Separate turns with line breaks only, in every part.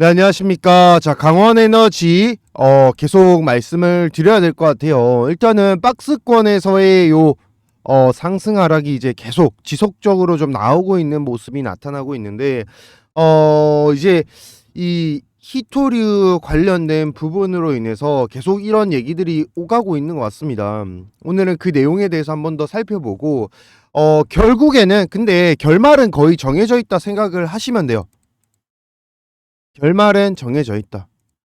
네, 안녕하십니까. 자, 강원 에너지, 어, 계속 말씀을 드려야 될 것 같아요. 일단은 박스권에서의 요, 어, 상승 하락이 이제 계속 지속적으로 좀 나오고 있는 모습이 나타나고 있는데, 어, 이제 이 히토류 관련된 부분으로 인해서 계속 이런 얘기들이 오가고 있는 것 같습니다. 오늘은 그 내용에 대해서 한 번 더 살펴보고, 어, 결국에는 근데 결말은 거의 정해져 있다 생각을 하시면 돼요. 결말은 정해져 있다.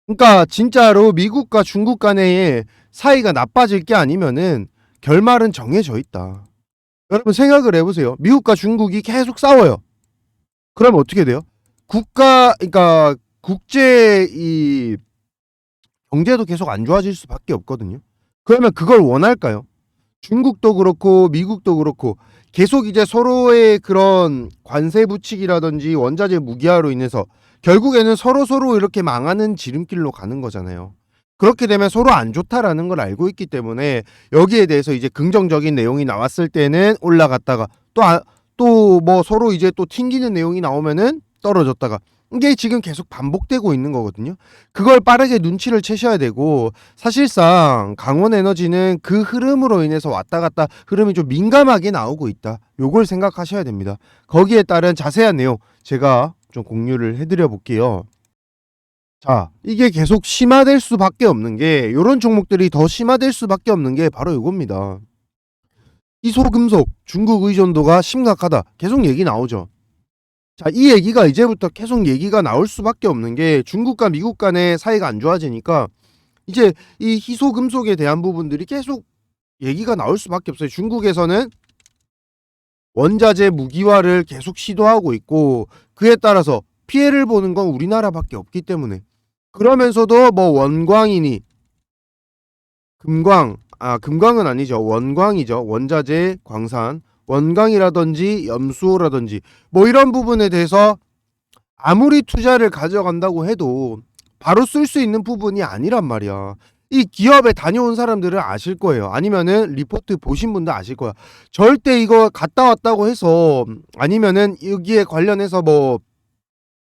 그러니까 진짜로 미국과 중국 간의 사이가 나빠질 게 아니면은 결말은 정해져 있다. 여러분 생각을 해보세요. 미국과 중국이 계속 싸워요. 그러면 어떻게 돼요? 국가, 그러니까 국제 이 경제도 계속 안 좋아질 수밖에 없거든요. 그러면 그걸 원할까요? 중국도 그렇고 미국도 그렇고 계속 이제 서로의 그런 관세 부칙이라든지 원자재 무기화로 인해서 결국에는 서로 서로 이렇게 망하는 지름길로 가는 거잖아요. 그렇게 되면 서로 안 좋다라는 걸 알고 있기 때문에 여기에 대해서 이제 긍정적인 내용이 나왔을 때는 올라갔다가 또 또 뭐 서로 이제 또 튕기는 내용이 나오면은 떨어졌다가 이게 지금 계속 반복되고 있는 거거든요. 그걸 빠르게 눈치를 채셔야 되고 사실상 강원 에너지는 그 흐름으로 인해서 왔다 갔다 흐름이 좀 민감하게 나오고 있다. 요걸 생각하셔야 됩니다. 거기에 따른 자세한 내용 제가 좀 공유를 해드려 볼게요. 자, 이게 계속 심화될 수밖에 없는 게 이런 종목들이 더 심화될 수밖에 없는 게 바로 이겁니다. 희소금속 중국 의존도가 심각하다. 계속 얘기 나오죠. 자, 이 얘기가 이제부터 계속 얘기가 나올 수밖에 없는 게 중국과 미국 간의 사이가 안 좋아지니까 이제 이 희소금속에 대한 부분들이 계속 얘기가 나올 수밖에 없어요. 중국에서는 원자재 무기화를 계속 시도하고 있고 그에 따라서 피해를 보는 건 우리나라밖에 없기 때문에. 그러면서도 뭐 원광이니 금광 아 금광은 아니죠. 원광이죠. 원자재 광산 원광이라든지 염수호라든지 뭐 이런 부분에 대해서 아무리 투자를 가져간다고 해도 바로 쓸 수 있는 부분이 아니란 말이야. 이 기업에 다녀온 사람들은 아실 거예요. 아니면은 리포트 보신 분도 아실 거야. 절대 이거 갔다 왔다고 해서 아니면은 여기에 관련해서 뭐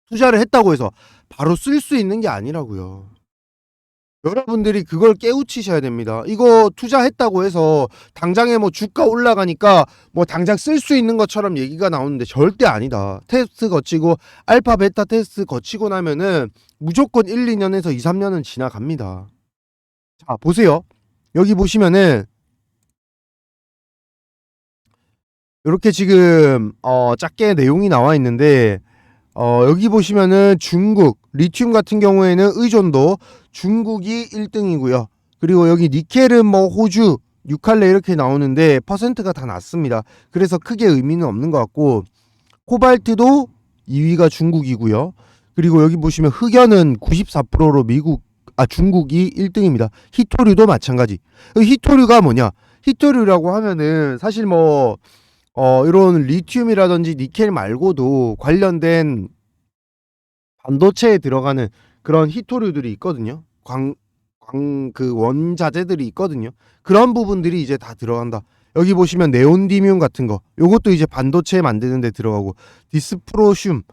투자를 했다고 해서 바로 쓸 수 있는 게 아니라고요. 여러분들이 그걸 깨우치셔야 됩니다. 이거 투자했다고 해서 당장에 뭐 주가 올라가니까 뭐 당장 쓸 수 있는 것처럼 얘기가 나오는데 절대 아니다. 테스트 거치고 알파 베타 테스트 거치고 나면은 무조건 1, 2년에서 2, 3년은 지나갑니다. 자, 보세요. 여기 보시면은 이렇게 지금 어 작게 내용이 나와 있는데 어 여기 보시면은 중국 리튬 같은 경우에는 의존도 중국이 1등이고요. 그리고 여기 니켈은 뭐 호주, 유칼레 이렇게 나오는데 퍼센트가 다 낮습니다. 그래서 크게 의미는 없는 것 같고 코발트도 2위가 중국이고요. 그리고 여기 보시면 흑연은 94%로 미국 아 중국이 1등입니다. 히토류도 마찬가지. 그 히토류가 뭐냐? 히토류라고 하면은 사실 뭐 어, 이런 리튬이라든지 니켈 말고도 관련된 반도체에 들어가는 그런 히토류들이 있거든요. 광, 광, 그 원자재들이 있거든요. 그런 부분들이 이제 다 들어간다. 여기 보시면 네온디뮴 같은 거. 요것도 이제 반도체 만드는 데 들어가고 디스프로슘,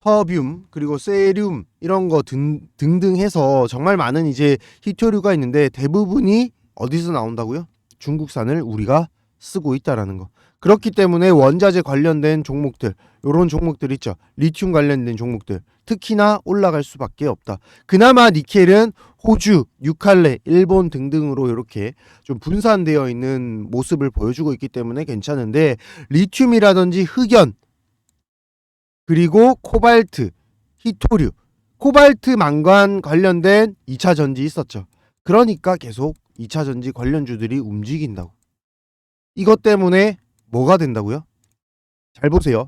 터뷴, 그리고 세륨 이런 거 등, 등등 해서 정말 많은 이제 히토류가 있는데 대부분이 어디서 나온다고요? 중국산을 우리가 쓰고 있다라는 거. 그렇기 때문에 원자재 관련된 종목들, 요런 종목들 있죠. 리튬 관련된 종목들 특히나 올라갈 수밖에 없다. 그나마 니켈은 호주, 유칼레, 일본 등등으로 이렇게 좀 분산되어 있는 모습을 보여주고 있기 때문에 괜찮은데 리튬이라든지 흑연 그리고 코발트, 히토류, 코발트 망간 관련된 2차 전지 있었죠. 그러니까 계속 2차 전지 관련주들이 움직인다고. 이것 때문에 뭐가 된다고요? 잘 보세요.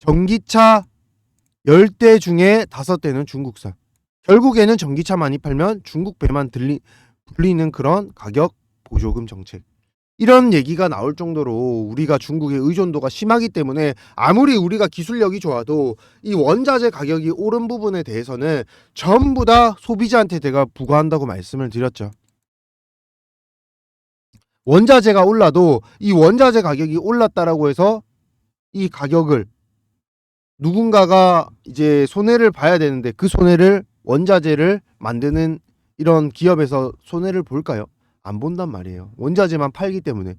전기차 10대 중에 5대는 중국산. 결국에는 전기차 많이 팔면 중국 배만 들리, 불리는 그런 가격 보조금 정책. 이런 얘기가 나올 정도로 우리가 중국의 의존도가 심하기 때문에 아무리 우리가 기술력이 좋아도 이 원자재 가격이 오른 부분에 대해서는 전부 다 소비자한테 내가 부과한다고 말씀을 드렸죠. 원자재가 올라도 이 원자재 가격이 올랐다라고 해서 이 가격을 누군가가 이제 손해를 봐야 되는데 그 손해를 원자재를 만드는 이런 기업에서 손해를 볼까요? 안 본단 말이에요. 원자재만 팔기 때문에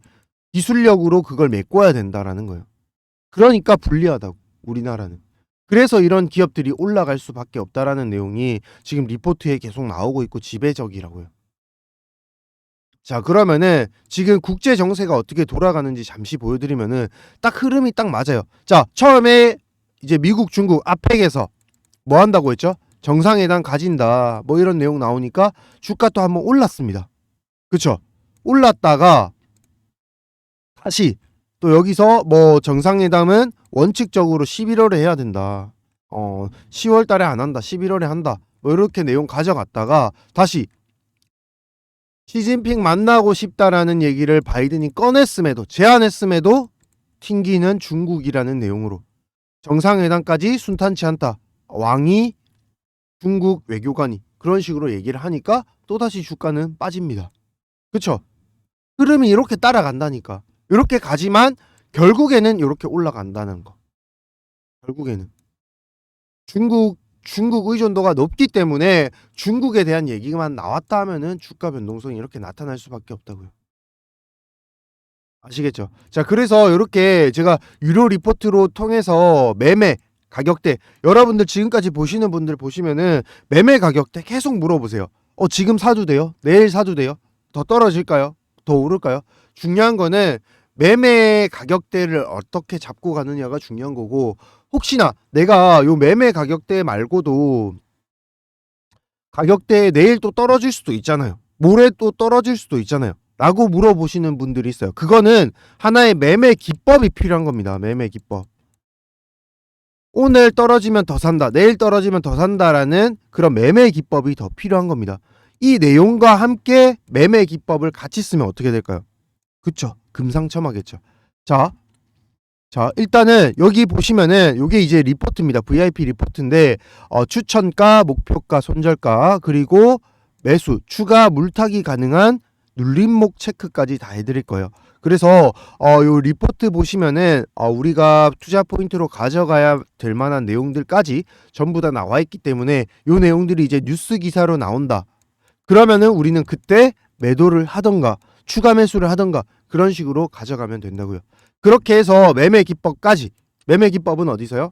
기술력으로 그걸 메꿔야 된다라는 거예요. 그러니까 불리하다고 우리나라는. 그래서 이런 기업들이 올라갈 수밖에 없다라는 내용이 지금 리포트에 계속 나오고 있고 지배적이라고요. 자 그러면은 지금 국제 정세가 어떻게 돌아가는지 잠시 보여드리면은 딱 흐름이 딱 맞아요. 자 처음에 이제 미국, 중국 아펙에서 뭐 한다고 했죠? 정상회담 가진다. 뭐 이런 내용 나오니까 주가 또 한번 올랐습니다. 그쵸? 올랐다가 다시 또 여기서 뭐 정상회담은 원칙적으로 11월에 해야 된다. 어, 10월 달에 안 한다. 11월에 한다. 뭐 이렇게 내용 가져갔다가 다시 시진핑 만나고 싶다라는 얘기를 바이든이 꺼냈음에도 제안했음에도 튕기는 중국이라는 내용으로 정상회담까지 순탄치 않다. 왕이 중국 외교관이 그런 식으로 얘기를 하니까 또다시 주가는 빠집니다. 그쵸? 흐름이 이렇게 따라간다니까. 이렇게 가지만 결국에는 이렇게 올라간다는 거. 결국에는 중국 중국 의존도가 높기 때문에 중국에 대한 얘기만 나왔다 하면은 주가 변동성이 이렇게 나타날 수밖에 없다고요. 아시겠죠? 자, 그래서 이렇게 제가 유료 리포트로 통해서 매매 가격대 여러분들 지금까지 보시는 분들 보시면은 매매 가격대 계속 물어보세요. 어, 지금 사도 돼요? 내일 사도 돼요? 더 떨어질까요? 더 오를까요? 중요한 거는 매매 가격대를 어떻게 잡고 가느냐가 중요한 거고 혹시나 내가 요 매매 가격대 말고도 가격대 내일 또 떨어질 수도 있잖아요. 모레 또 떨어질 수도 있잖아요. 라고 물어보시는 분들이 있어요. 그거는 하나의 매매 기법이 필요한 겁니다. 매매 기법. 오늘 떨어지면 더 산다. 내일 떨어지면 더 산다라는 그런 매매 기법이 더 필요한 겁니다. 이 내용과 함께 매매 기법을 같이 쓰면 어떻게 될까요? 그쵸. 금상첨화겠죠. 자, 자, 일단은 여기 보시면은 요게 이제 리포트입니다. VIP 리포트인데 어, 추천가, 목표가, 손절가, 그리고 매수, 추가 물타기 가능한 눌림목 체크까지 다 해드릴 거예요. 그래서 어, 요 리포트 보시면은 어, 우리가 투자 포인트로 가져가야 될 만한 내용들까지 전부 다 나와 있기 때문에 요 내용들이 이제 뉴스 기사로 나온다. 그러면은 우리는 그때 매도를 하던가 추가 매수를 하던가 그런 식으로 가져가면 된다고요. 그렇게 해서 매매 기법까지 매매 기법은 어디서요?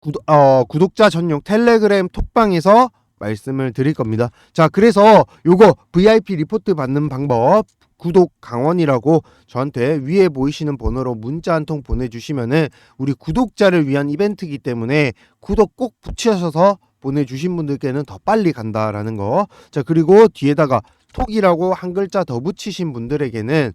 구독, 어, 구독자 전용 텔레그램 톡방에서 말씀을 드릴 겁니다. 자, 그래서 요거 VIP 리포트 받는 방법 구독 강원이라고 저한테 위에 보이시는 번호로 문자 한 통 보내주시면은 우리 구독자를 위한 이벤트이기 때문에 구독 꼭 붙이셔서 보내주신 분들께는 더 빨리 간다라는 거. 자, 그리고 뒤에다가 톡이라고 한 글자 더 붙이신 분들에게는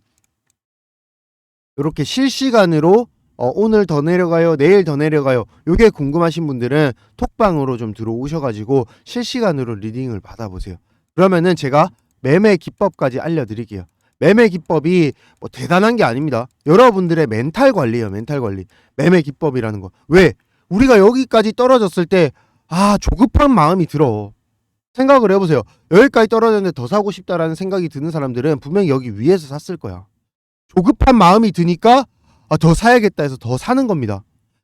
이렇게 실시간으로 어, 오늘 더 내려가요, 내일 더 내려가요. 요게 궁금하신 분들은 톡방으로 좀 들어오셔가지고 실시간으로 리딩을 받아보세요. 그러면은 제가 매매 기법까지 알려드릴게요. 매매 기법이 뭐 대단한 게 아닙니다. 여러분들의 멘탈 관리예요, 멘탈 관리. 매매 기법이라는 거. 왜? 우리가 여기까지 떨어졌을 때, 아, 조급한 마음이 들어. 생각을 해보세요. 여기까지 떨어졌는데 더 사고 싶다라는 생각이 드는 사람들은 분명히 여기 위에서 샀을 거야. 조급한 마음이 드니까 아, 더 사야겠다 해서 더 사는 겁니다.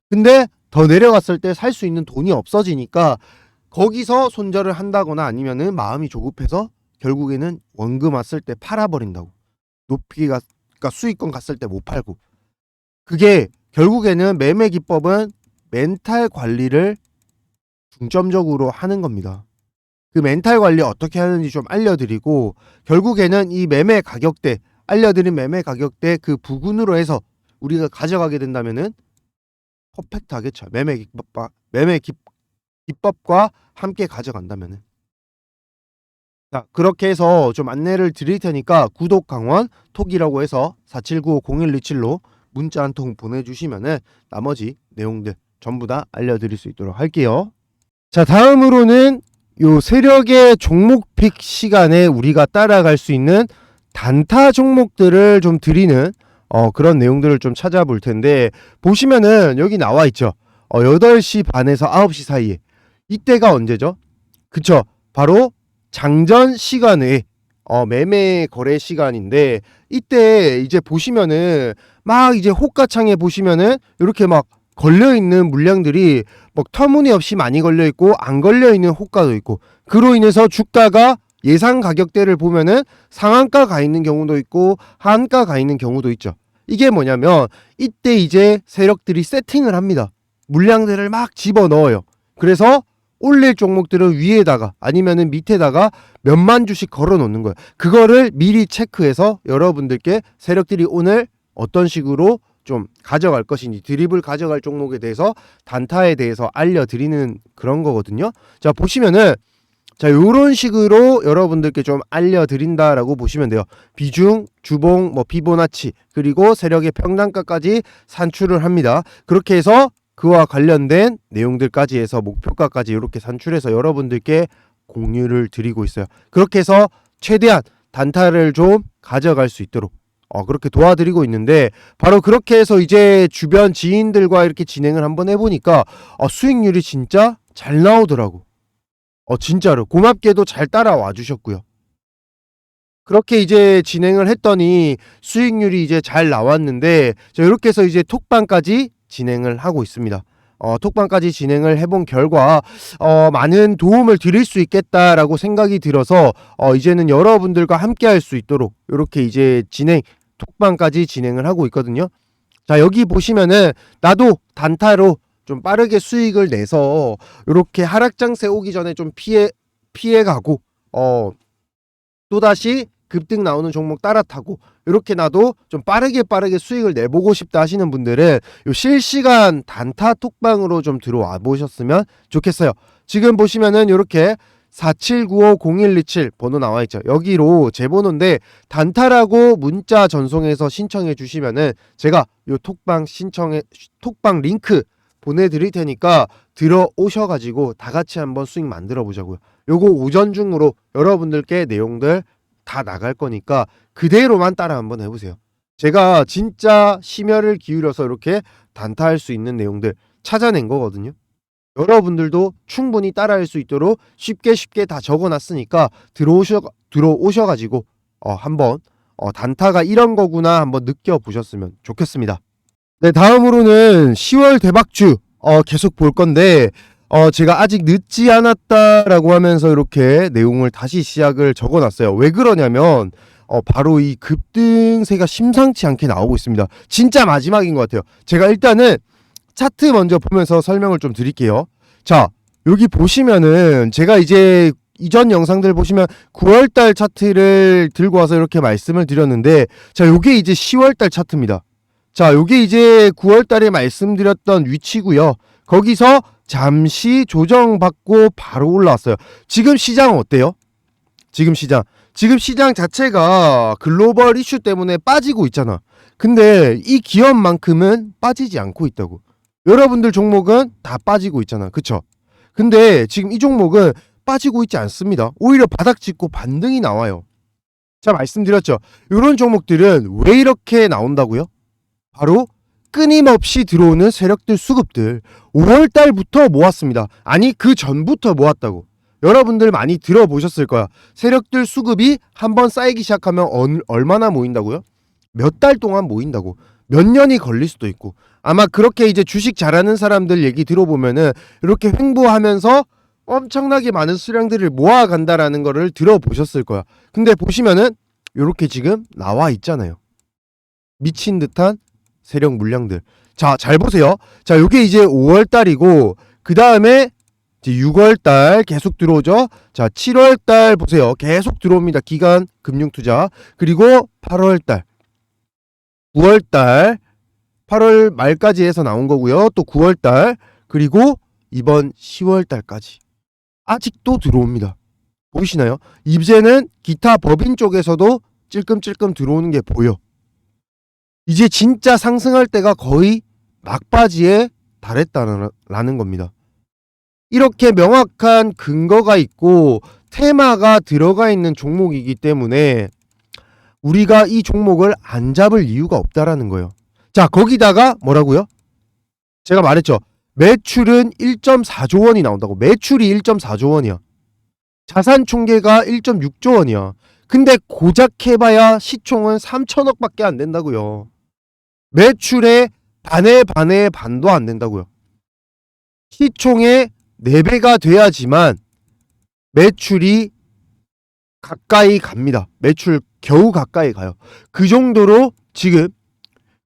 근데 더 내려갔을 때 살 수 있는 돈이 없어지니까 거기서 손절을 한다거나 아니면은 마음이 조급해서 결국에는 원금 왔을 때 팔아버린다고. 높이 가 그러니까 수익권 갔을 때 못 팔고. 그게 결국에는 매매 기법은 멘탈 관리를 중점적으로 하는 겁니다. 그 멘탈 관리 어떻게 하는지 좀 알려드리고 결국에는 이 매매 가격대 알려드린 매매 가격대 그 부근으로 해서 우리가 가져가게 된다면은 퍼펙트하겠죠. 매매 기법과 매매 기, 기법과 함께 가져간다면은. 자, 그렇게 해서 좀 안내를 드릴 테니까 구독 강원 톡이라고 해서 479-0127로 문자 한 통 보내주시면은 나머지 내용들 전부 다 알려드릴 수 있도록 할게요. 자, 다음으로는 요 세력의 종목 픽 시간에 우리가 따라갈 수 있는 단타 종목들을 좀 드리는 어, 그런 내용들을 좀 찾아볼 텐데 보시면은 여기 나와 있죠. 어, 8시 반에서 9시 사이에 이때가 언제죠? 그쵸? 바로 장전 시간에 어, 매매 거래 시간인데 이때 이제 보시면은 막 이제 호가창에 보시면은 이렇게 막 걸려 있는 물량들이 뭐 터무니없이 많이 걸려 있고 안 걸려 있는 호가도 있고 그로 인해서 주가가 예상 가격대를 보면은 상한가 가 있는 경우도 있고 하한가 가 있는 경우도 있죠. 이게 뭐냐면 이때 이제 세력들이 세팅을 합니다. 물량들을 막 집어 넣어요. 그래서 올릴 종목들은 위에다가 아니면은 밑에다가 몇만 주씩 걸어 놓는 거예요. 그거를 미리 체크해서 여러분들께 세력들이 오늘 어떤 식으로 좀 가져갈 것인지 드립을 가져갈 종목에 대해서 단타에 대해서 알려드리는 그런 거거든요. 자 보시면은 자 요런 식으로 여러분들께 좀 알려드린다라고 보시면 돼요. 비중, 주봉, 뭐 피보나치 그리고 세력의 평단가까지 산출을 합니다. 그렇게 해서 그와 관련된 내용들까지 해서 목표가까지 이렇게 산출해서 여러분들께 공유를 드리고 있어요. 그렇게 해서 최대한 단타를 좀 가져갈 수 있도록 어, 그렇게 도와드리고 있는데 바로 그렇게 해서 이제 주변 지인들과 이렇게 진행을 한번 해보니까 어, 수익률이 진짜 잘 나오더라고. 어 진짜로 고맙게도 잘 따라와 주셨고요. 그렇게 이제 진행을 했더니 수익률이 이제 잘 나왔는데 자 이렇게 해서 이제 톡방까지 진행을 하고 있습니다. 어, 톡방까지 진행을 해본 결과 어, 많은 도움을 드릴 수 있겠다라고 생각이 들어서 어, 이제는 여러분들과 함께 할 수 있도록 이렇게 이제 진행 톡방까지 진행을 하고 있거든요. 자 여기 보시면은 나도 단타로 좀 빠르게 수익을 내서 이렇게 하락장세 오기 전에 좀 피해 피해 가고 어 또다시 급등 나오는 종목 따라 타고 이렇게 나도 좀 빠르게 빠르게 수익을 내보고 싶다 하시는 분들은 요 실시간 단타 톡방으로 좀 들어와 보셨으면 좋겠어요. 지금 보시면은 이렇게 47950127 번호 나와 있죠. 여기로 제 번호인데 단타라고 문자 전송해서 신청해 주시면은 제가 요 톡방 신청해 톡방 링크 보내드릴 테니까 들어오셔 가지고 다 같이 한번 수익 만들어 보자고요. 요거 오전 중으로 여러분들께 내용들 다 나갈 거니까 그대로만 따라 한번 해보세요. 제가 진짜 심혈을 기울여서 이렇게 단타할 수 있는 내용들 찾아낸 거거든요. 여러분들도 충분히 따라할 수 있도록 쉽게 쉽게 다 적어놨으니까 들어오셔 들어오셔가지고 어, 한번 어, 단타가 이런 거구나 한번 느껴보셨으면 좋겠습니다. 네 다음으로는 10월 대박주 어, 계속 볼 건데 어, 제가 아직 늦지 않았다라고 하면서 이렇게 내용을 다시 시작을 적어놨어요. 왜 그러냐면 어, 바로 이 급등세가 심상치 않게 나오고 있습니다. 진짜 마지막인 것 같아요. 제가 일단은 차트 먼저 보면서 설명을 좀 드릴게요. 자, 여기 보시면은 제가 이제 이전 영상들 보시면 9월달 차트를 들고 와서 이렇게 말씀을 드렸는데 자, 요게 이제 10월달 차트입니다. 자, 요게 이제 9월달에 말씀드렸던 위치고요. 거기서 잠시 조정받고 바로 올라왔어요. 지금 시장은 어때요? 지금 시장. 지금 시장 자체가 글로벌 이슈 때문에 빠지고 있잖아. 근데 이 기업만큼은 빠지지 않고 있다고. 여러분들 종목은 다 빠지고 있잖아. 그쵸? 근데 지금 이 종목은 빠지고 있지 않습니다. 오히려 바닥 찍고 반등이 나와요. 자, 말씀드렸죠. 이런 종목들은 왜 이렇게 나온다고요? 바로 끊임없이 들어오는 세력들 수급들 5월 달부터 모았습니다. 아니 그 전부터 모았다고. 여러분들 많이 들어보셨을 거야. 세력들 수급이 한번 쌓이기 시작하면 얼, 얼마나 모인다고요? 몇 달 동안 모인다고. 몇 년이 걸릴 수도 있고. 아마 그렇게 이제 주식 잘하는 사람들 얘기 들어보면은 이렇게 횡보하면서 엄청나게 많은 수량들을 모아간다라는 거를 들어보셨을 거야. 근데 보시면은 이렇게 지금 나와 있잖아요. 미친 듯한 세력 물량들. 자, 잘 보세요. 자, 요게 이제 5월 달이고 그 다음에 이제 6월 달 계속 들어오죠. 자, 7월 달 보세요. 계속 들어옵니다. 기간 금융 투자. 그리고 8월 달. 9월 달 8월 말까지 해서 나온 거고요. 또 9월 달 그리고 이번 10월 달까지 아직도 들어옵니다. 보이시나요? 이제는 기타 법인 쪽에서도 찔끔찔끔 들어오는 게 보여. 이제 진짜 상승할 때가 거의 막바지에 달했다는 겁니다. 이렇게 명확한 근거가 있고 테마가 들어가 있는 종목이기 때문에 우리가 이 종목을 안 잡을 이유가 없다라는 거예요. 자, 거기다가 뭐라고요? 제가 말했죠. 매출은 1.4조 원이 나온다고. 매출이 1.4조 원이야. 자산 총계가 1.6조 원이야. 근데 고작 해봐야 시총은 3천억 밖에 안 된다고요. 매출의 반의 반의 반도 안 된다고요. 시총의 4배가 돼야지만 매출이 가까이 갑니다. 매출 겨우 가까이 가요. 그 정도로 지금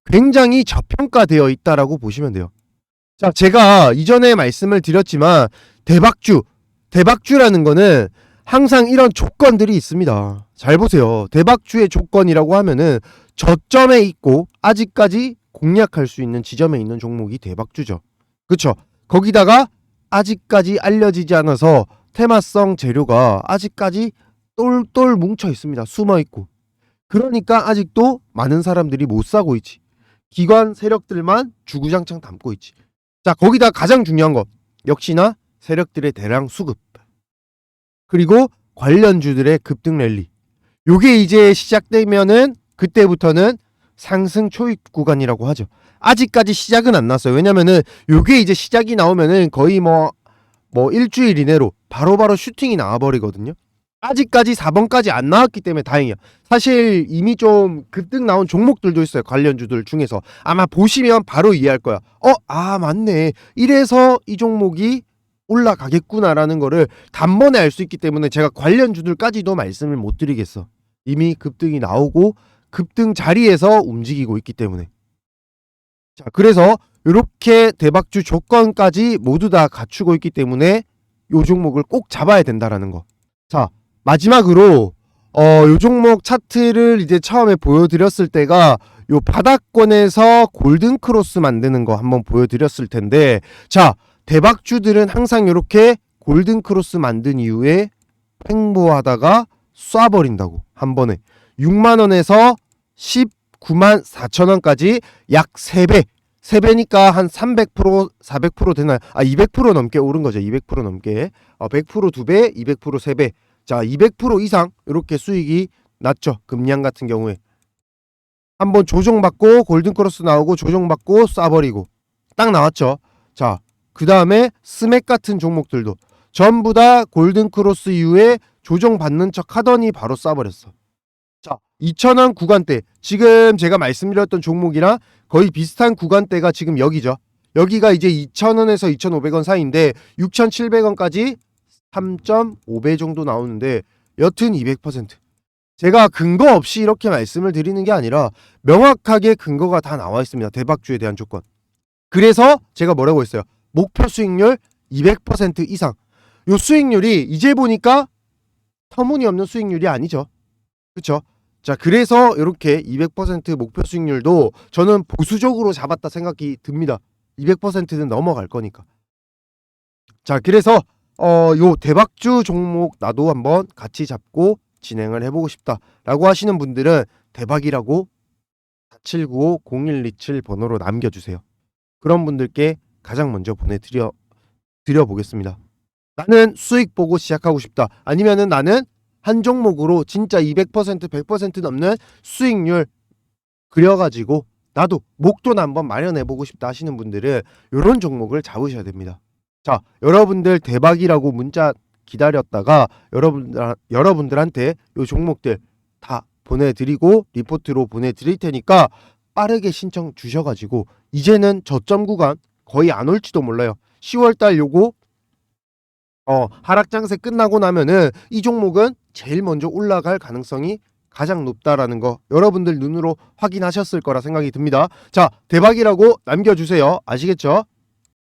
굉장히 저평가되어 있다라고 보시면 돼요. 자, 제가 이전에 말씀을 드렸지만 대박주, 대박주라는 거는 항상 이런 조건들이 있습니다. 잘 보세요. 대박주의 조건이라고 하면은 저점에 있고 아직까지 공략할 수 있는 지점에 있는 종목이 대박주죠. 그쵸? 거기다가 아직까지 알려지지 않아서 테마성 재료가 아직까지 똘똘 뭉쳐 있습니다. 숨어 있고. 그러니까 아직도 많은 사람들이 못 사고 있지. 기관 세력들만 주구장창 담고 있지. 자, 거기다 가장 중요한 거. 역시나 세력들의 대량 수급. 그리고 관련주들의 급등 랠리. 요게 이제 시작되면은 그때부터는 상승 초입 구간이라고 하죠. 아직까지 시작은 안 났어요. 왜냐면은 요게 이제 시작이 나오면은 거의 뭐, 뭐 일주일 이내로 바로 바로 슈팅이 나와버리거든요. 아직까지 4번까지 안 나왔기 때문에 다행이야. 사실 이미 좀 급등 나온 종목들도 있어요. 관련주들 중에서. 아마 보시면 바로 이해할 거야. 어, 아, 맞네. 이래서 이 종목이 올라가겠구나라는 거를 단번에 알 수 있기 때문에 제가 관련주들까지도 말씀을 못 드리겠어. 이미 급등이 나오고 급등 자리에서 움직이고 있기 때문에. 자, 그래서 이렇게 대박주 조건까지 모두 다 갖추고 있기 때문에 요 종목을 꼭 잡아야 된다라는 거. 자, 마지막으로 어, 요 종목 차트를 이제 처음에 보여드렸을 때가 요 바닥권에서 골든 크로스 만드는 거 한번 보여드렸을 텐데 자 대박주들은 항상 이렇게 골든 크로스 만든 이후에 횡보하다가 쏴버린다고 한 번에. 6만 원에서 19만 4천 원까지 약 3배. 3배니까 한 300% 400% 되나요? 아 200% 넘게 오른 거죠. 200% 넘게. 어, 100% 2배 200% 3배 자, 200% 이상 이렇게 수익이 났죠. 금량 같은 경우에 한번 조정받고 골든크로스 나오고 조정받고 쏴버리고 딱 나왔죠. 자, 그 다음에 스맥 같은 종목들도 전부 다 골든크로스 이후에 조정받는 척 하더니 바로 쏴버렸어. 자, 2,000원 구간대 지금 제가 말씀드렸던 종목이랑 거의 비슷한 구간대가 지금 여기죠. 여기가 이제 2,000원에서 2,500원 사이인데 6,700원까지 3.5배 정도 나오는데 여튼 200% 제가 근거 없이 이렇게 말씀을 드리는 게 아니라 명확하게 근거가 다 나와 있습니다. 대박주에 대한 조건. 그래서 제가 뭐라고 했어요? 목표 수익률 200% 이상. 요 수익률이 이제 보니까 터무니없는 수익률이 아니죠. 그렇죠? 자, 그래서 이렇게 200% 목표 수익률도 저는 보수적으로 잡았다 생각이 듭니다. 200%는 넘어갈 거니까. 자, 그래서 어, 요 대박주 종목 나도 한번 같이 잡고 진행을 해보고 싶다라고 하시는 분들은 대박이라고 4795-0127 번호로 남겨주세요. 그런 분들께 가장 먼저 보내드려 드려 보겠습니다. 나는 수익 보고 시작하고 싶다. 아니면은 나는 한 종목으로 진짜 200% 100% 넘는 수익률 그려가지고 나도 목돈 한번 마련해 보고 싶다 하시는 분들은 이런 종목을 잡으셔야 됩니다. 자, 여러분들 대박이라고 문자 기다렸다가 여러분들 여러분들한테 요 종목들 다 보내드리고 리포트로 보내드릴 테니까 빠르게 신청 주셔가지고 이제는 저점 구간 거의 안 올지도 몰라요. 10월달 요거 어 하락 장세 끝나고 나면은 이 종목은 제일 먼저 올라갈 가능성이 가장 높다라는 거 여러분들 눈으로 확인하셨을 거라 생각이 듭니다. 자 대박이라고 남겨주세요. 아시겠죠?